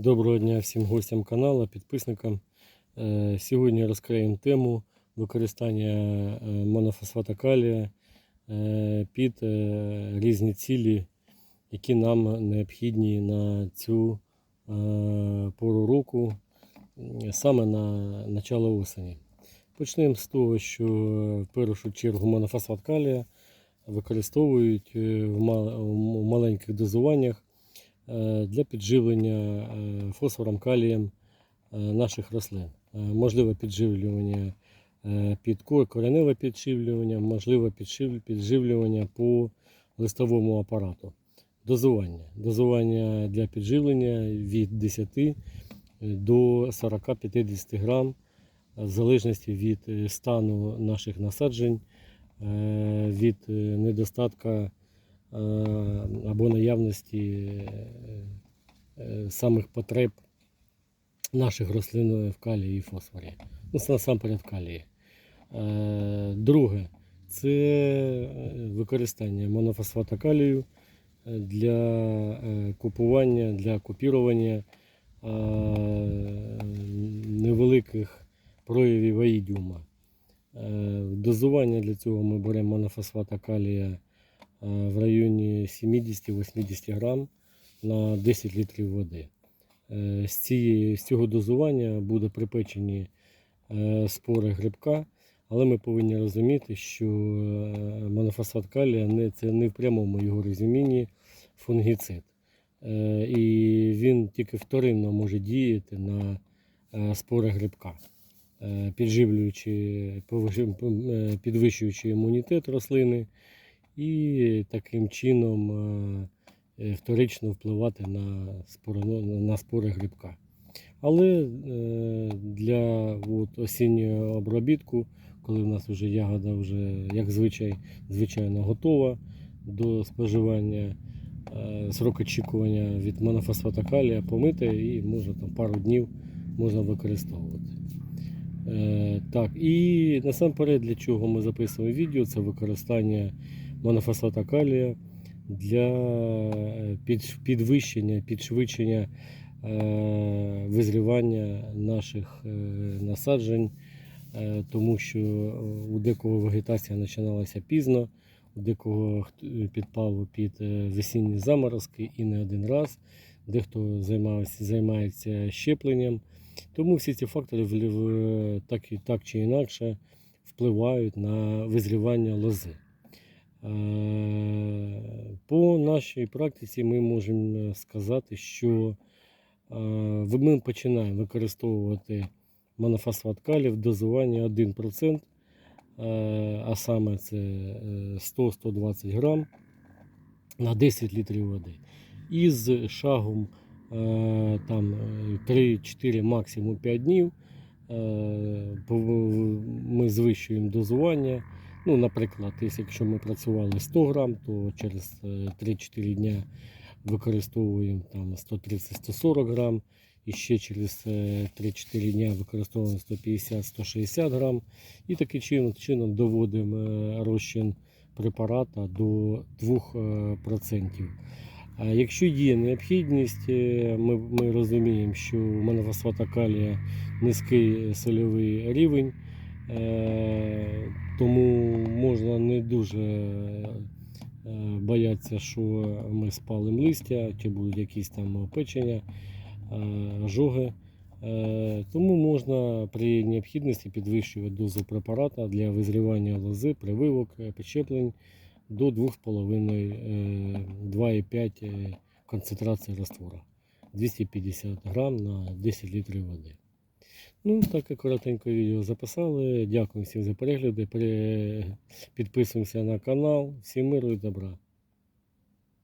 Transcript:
Доброго дня всім гостям каналу, підписникам. Е, Сьогодні розкриємо тему використання е, монофосфата калія е, під різні цілі, які нам необхідні на цю пору року, саме на начало осені. Почнемо з того, що в першу чергу монофосфат калія використовують в маленьких дозуваннях для підживлення е, фосфором, калієм е, наших рослин. Е, Можливе підживлювання е, під кореневе підживлювання, можливе підживлювання по листовому апарату. Дозування. Дозування для підживлення від 10 до 40-50 грам, е, в залежності від е, стану наших насаджень, е, від е, недостатка е, або наявності е, е, самих потреб наших рослин в калії і фосфорі. Ну, насамперед в калії. Е, Друге, це е, використання монофосфата калію е, для е, купування, для купірування е, невеликих проявів аїдіума. Е, Дозування для цього ми беремо монофосфата калія е, в районі 70-80 грам на 10 літрів води. Е, З, цієї, з цього дозування буде припечені е, спори грибка, але ми повинні розуміти, що е, монофосфат калія не, це не в прямому його розумінні фунгіцид. І він тільки вторинно може діяти на спори грибка, підживлюючи, підвищуючи імунітет рослини і таким чином вторично впливати на спори, на спори грибка. Але е, для от, осіннього обробітку, коли в нас вже ягода вже, як звичай, звичайно готова до споживання, е, срок очікування від монофосфата калія помити і можна там пару днів можна використовувати. Е, так, і насамперед для чого ми записуємо відео, це використання монофосфата калія для е, підвищення, підшвидшення е, визрівання наших е, насаджень, тому що у декого вегетація починалася пізно, у декого підпав під весінні заморозки і не один раз, дехто займається, займається щепленням. Тому всі ці фактори так, так чи інакше впливають на визрівання лози. Е, По нашій практиці ми можемо сказати, що е, ми починаємо використовувати монофосфат калію в дозуванні 1%, е, а саме це е, 100-120 грам на 10 літрів води. І з шагом е, там 3-4, максимум 5 днів е, ми звищуємо дозування. Ну, наприклад, якщо ми працювали 100 грам, то через е, 3-4 дня використовуємо там 130-140 грам. І ще через е, 3-4 дня використовуємо 150-160 грам. І таким чином, чином доводимо е, розчин препарата до 2%. А якщо є необхідність, е, ми, ми розуміємо, що у монофосфата калія низький сольовий рівень, е, тому можна не дуже е, боятися, що ми спалимо листя, чи будуть якісь там опечення, е, ожоги. Е, Тому можна при необхідності підвищувати дозу препарата для визрівання лози, прививок, е, підщеплень до 2,5-2,5 е, концентрації раствора. 250 грам на 10 літрів води. Ну, таке коротенько відео записали. Дякую всім за перегляди. Пере- Підписуємося на канал. Всім миру і добра.